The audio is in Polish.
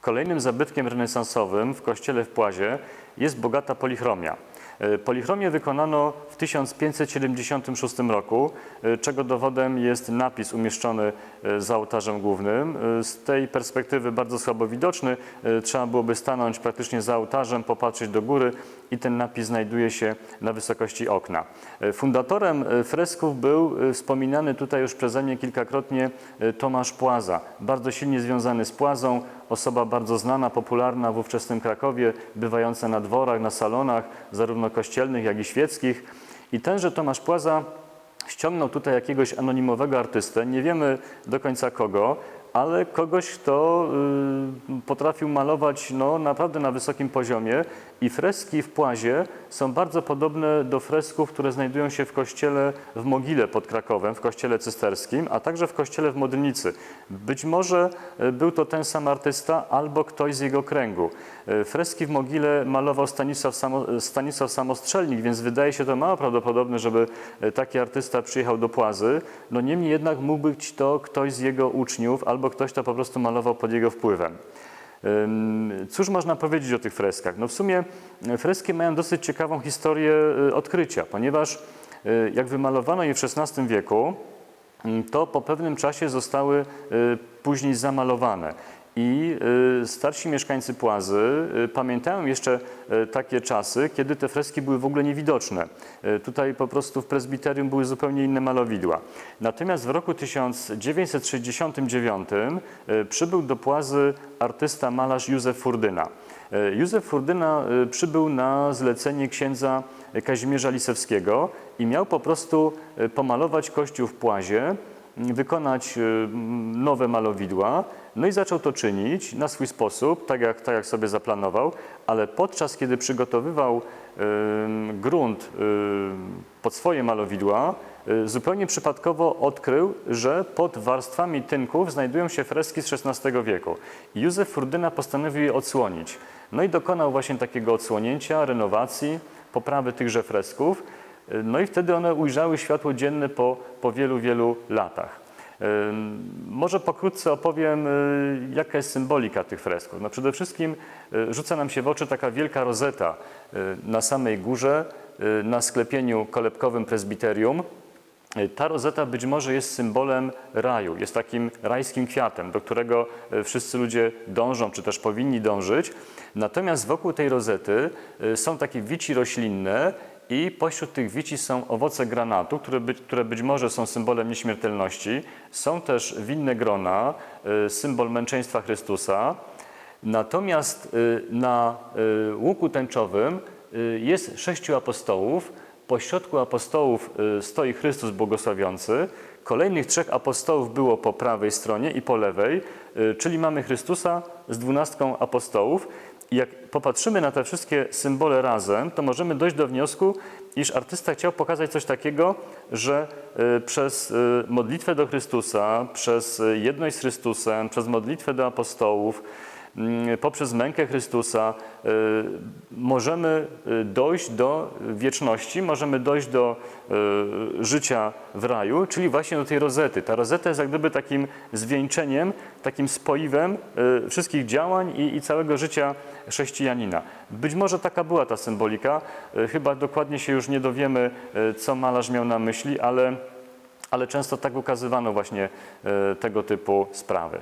Kolejnym zabytkiem renesansowym w kościele w Płazie jest bogata polichromia. E, Polichromię wykonano w 1576 roku, e, czego dowodem jest napis umieszczony e, za ołtarzem głównym. Z tej perspektywy bardzo słabo widoczny. Trzeba byłoby stanąć praktycznie za ołtarzem, popatrzeć do góry i ten napis znajduje się na wysokości okna. Fundatorem fresków był wspominany tutaj już przeze mnie kilkakrotnie Tomasz Płaza, bardzo silnie związany z Płazą, osoba bardzo znana, popularna w ówczesnym Krakowie, bywająca na dworach, na salonach, zarówno kościelnych, jak i świeckich. I tenże Tomasz Płaza ściągnął tutaj jakiegoś anonimowego artystę, nie wiemy do końca kogo, ale kogoś, kto y, potrafił malować no, naprawdę na wysokim poziomie i freski w Płazie są bardzo podobne do fresków, które znajdują się w kościele w Mogile pod Krakowem, w kościele cysterskim, a także w kościele w Modlnicy. Być może y, był to ten sam artysta albo ktoś z jego kręgu. Y, Freski w Mogile malował Stanisław, Samo, Stanisław Samostrzelnik, więc wydaje się to mało prawdopodobne, żeby taki artysta przyjechał do Płazy. No niemniej jednak mógł być to ktoś z jego uczniów albo ktoś, kto po prostu malował pod jego wpływem. Cóż można powiedzieć o tych freskach? No w sumie e, freski mają dosyć ciekawą historię e, odkrycia, ponieważ e, jak wymalowano je w XVI wieku, to po pewnym czasie zostały później zamalowane. I e, starsi mieszkańcy Płazy e, pamiętają jeszcze e, takie czasy, kiedy te freski były w ogóle niewidoczne. Tutaj po prostu w prezbiterium były zupełnie inne malowidła. Natomiast w roku 1969 e, przybył do Płazy artysta malarz Józef Furdyna. Józef Furdyna przybył na zlecenie księdza Kazimierza Lisewskiego i miał po prostu pomalować kościół w Płazie, wykonać m, nowe malowidła, no i zaczął to czynić na swój sposób, tak jak, tak jak sobie zaplanował, ale podczas kiedy przygotowywał grunt em, pod swoje malowidła, e, zupełnie przypadkowo odkrył, że pod warstwami tynków znajdują się freski z XVI wieku. Józef Furdyna postanowił je odsłonić. No i dokonał właśnie takiego odsłonięcia, renowacji, poprawy tychże fresków. No i wtedy one ujrzały światło dzienne po, po wielu, wielu latach. Może pokrótce opowiem, y, jaka jest symbolika tych fresków. No przede wszystkim y, rzuca nam się w oczy taka wielka rozeta y, na samej górze, na sklepieniu kolebkowym prezbiterium. Ta rozeta być może jest symbolem raju, jest takim rajskim kwiatem, do którego wszyscy ludzie dążą, czy też powinni dążyć. Natomiast wokół tej rozety są takie wici roślinne i pośród tych wici są owoce granatu, które być, które być może są symbolem nieśmiertelności. Są też winne grona, y, symbol męczeństwa Chrystusa. Natomiast y, na y, łuku tęczowym jest sześciu apostołów. Pośrodku apostołów y, stoi Chrystus błogosławiący. Kolejnych trzech apostołów było po prawej stronie i po lewej, czyli mamy Chrystusa z dwunastką apostołów. Jak popatrzymy na te wszystkie symbole razem, to możemy dojść do wniosku, iż artysta chciał pokazać coś takiego, że y, przez y, modlitwę do Chrystusa, przez y, jedność z Chrystusem, przez modlitwę do apostołów, poprzez mękę Chrystusa y, możemy y, dojść do wieczności, możemy dojść do y, życia w raju, czyli właśnie do tej rozety. Ta rozeta jest jak gdyby takim zwieńczeniem, takim spoiwem wszystkich działań i, całego życia chrześcijanina. Być może taka była ta symbolika, chyba dokładnie się już nie dowiemy, co malarz miał na myśli, ale, ale często tak ukazywano właśnie tego typu sprawy.